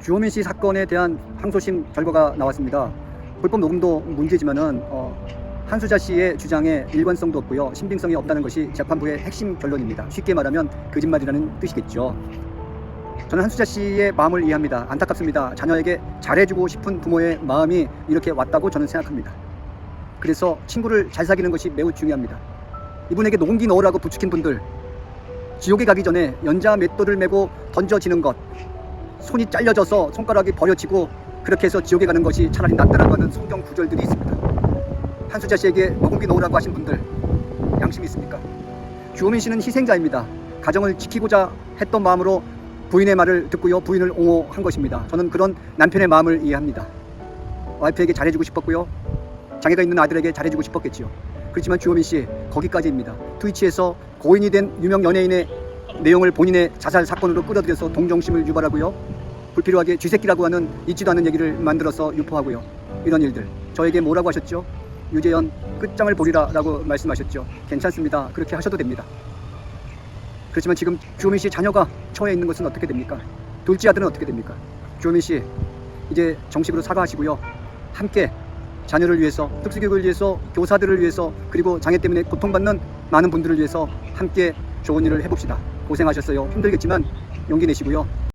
주호민 씨 사건에 대한 항소심 결과가 나왔습니다. 불법 녹음도 문제지만은 어, 한수자 씨의 주장에 일관성도 없고요. 신빙성이 없다는 것이 재판부의 핵심 결론입니다. 쉽게 말하면 거짓말이라는 뜻이겠죠. 저는 한수자 씨의 마음을 이해합니다. 안타깝습니다. 자녀에게 잘해주고 싶은 부모의 마음이 이렇게 왔다고 저는 생각합니다. 그래서 친구를 잘 사귀는 것이 매우 중요합니다. 이분에게 녹음기 넣으라고 부추긴 분들 지옥에 가기 전에 연자 맷돌을 메고 던져지는 것 손이 잘려져서 손가락이 버려지고 그렇게 해서 지옥에 가는 것이 차라리 낫다라고 하는 성경 구절들이 있습니다. 한수자 씨에게 녹음기 넣으라고 하신 분들 양심이 있습니까? 주호민 씨는 희생자입니다. 가정을 지키고자 했던 마음으로 부인의 말을 듣고요. 부인을 옹호한 것입니다. 저는 그런 남편의 마음을 이해합니다. 와이프에게 잘해주고 싶었고요. 장애가 있는 아들에게 잘해주고 싶었겠지요. 그렇지만 주호민 씨 거기까지입니다. 트위치에서 고인이 된 유명 연예인의 내용을 본인의 자살 사건으로 끌어들여서 동정심을 유발하고요. 불필요하게 쥐새끼라고 하는 있지도 않은 얘기를 만들어서 유포하고요. 이런 일들. 저에게 뭐라고 하셨죠? 유재현 끝장을 보리라 라고 말씀하셨죠. 괜찮습니다. 그렇게 하셔도 됩니다. 그렇지만 지금 주호민 씨 자녀가 처해 있는 것은 어떻게 됩니까? 둘째 아들은 어떻게 됩니까? 주호민 씨 이제 정식으로 사과하시고요. 함께 자녀를 위해서 특수교육을 위해서 교사들을 위해서 그리고 장애 때문에 고통받는 많은 분들을 위해서 함께 좋은 일을 해봅시다. 고생하셨어요. 힘들겠지만 용기 내시고요.